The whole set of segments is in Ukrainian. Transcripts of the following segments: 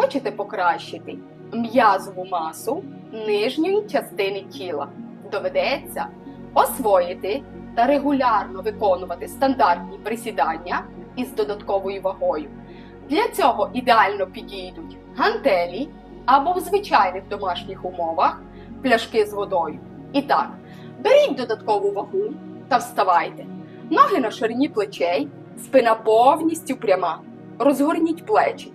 хочете покращити м'язову масу нижньої частини тіла, доведеться освоїти та регулярно виконувати стандартні присідання із додатковою вагою. Для цього ідеально підійдуть гантелі або в звичайних домашніх умовах пляшки з водою. І так, беріть додаткову вагу та вставайте. Ноги на ширині плечей, спина повністю пряма. Розгорніть плечі.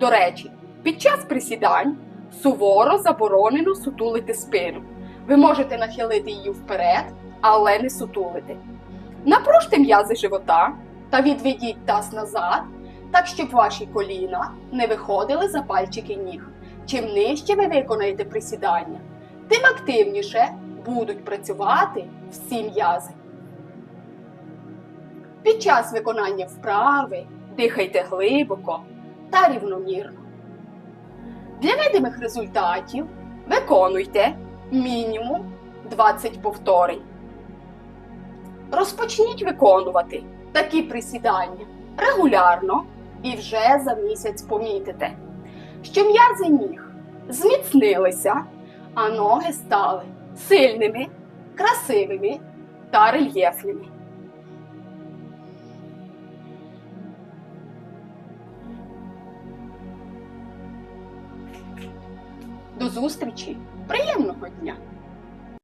До речі, під час присідань суворо заборонено сутулити спину. Ви можете нахилити її вперед, але не сутулити. Напружте м'язи живота та відведіть таз назад, так щоб ваші коліна не виходили за пальчики ніг. Чим нижче ви виконаєте присідання, тим активніше будуть працювати всі м'язи. Під час виконання вправи дихайте глибоко та рівномірно. Для видимих результатів виконуйте мінімум 20 повторень. Розпочніть виконувати такі присідання регулярно і вже за місяць помітите, що м'язи ніг зміцнилися, а ноги стали сильними, красивими та рельєфними. Зустрічі! Приємного дня!